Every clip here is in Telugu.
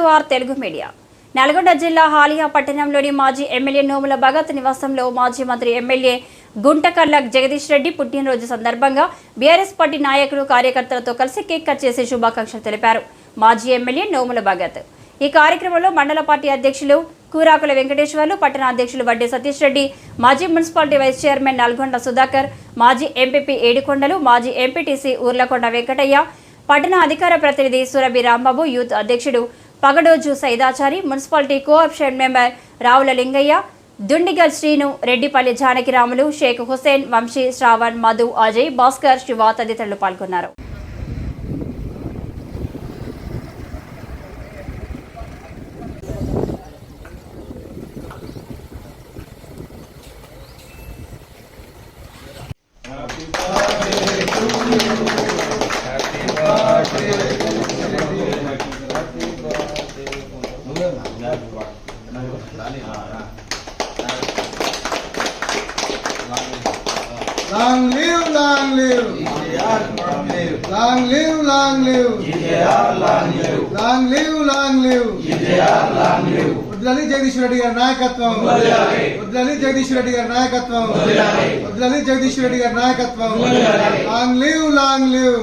To R Telugu media. Nalgonda జిల్లా హాలియా పట్టణంలోని మాజీ ఎమ్మెల్యే నోముల భగత్ నివాసంలో మాజీ మంత్రి ఎమ్మెల్యే గుంటకర్ల జగదీష్ రెడ్డి పుట్టినరోజు సందర్భంగా బీఆర్ఎస్ పార్టీ నాయకులు కార్యకర్తలతో కలిసి కేక్ కట్ చేసి శుభాకాంక్షలు తెలిపారు మాజీ ఎమ్మెల్యే నోముల భగత్. ఈ కార్యక్రమంలో మండల పార్టీ అధ్యక్షులు కూరాకుల వెంకటేశ్వర్లు పట్టణ అధ్యక్షులు వడ్డే సతీష్ రెడ్డి మాజీ municipality vice chairman Nalgonda Sudhakar మాజీ ఎంపీపీ ఏడుకొండలు మాజీ ఎంపీటీసీ ఊర్లకొండ వెంకటయ్య పట్టణ అధికార ప్రతినిధి సురభి రాంబాబు యూత్ అధ్యక్షుడు Pagadoju Saidachari municipality cooption member Ravula Lingaiah Dundigal Srinu Reddypalli Janakiramulu Sheikh Hussain Vamshi Shravan Madhu Ajay Bhaskar Shiva తదితరులు పాల్గొన్నారు. Long live, long live. Long live, long live. Long live, long live. వడ్లని జగదీశ్వర రెడ్డి గారి నాయకత్వం వడ్లని జగదీశ్వర రెడ్డి గారి నాయకత్వం వడ్లని జగదీశ్వర రెడ్డి గారి నాయకత్వం long live long live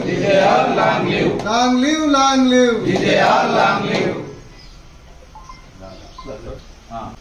long live long live 啊。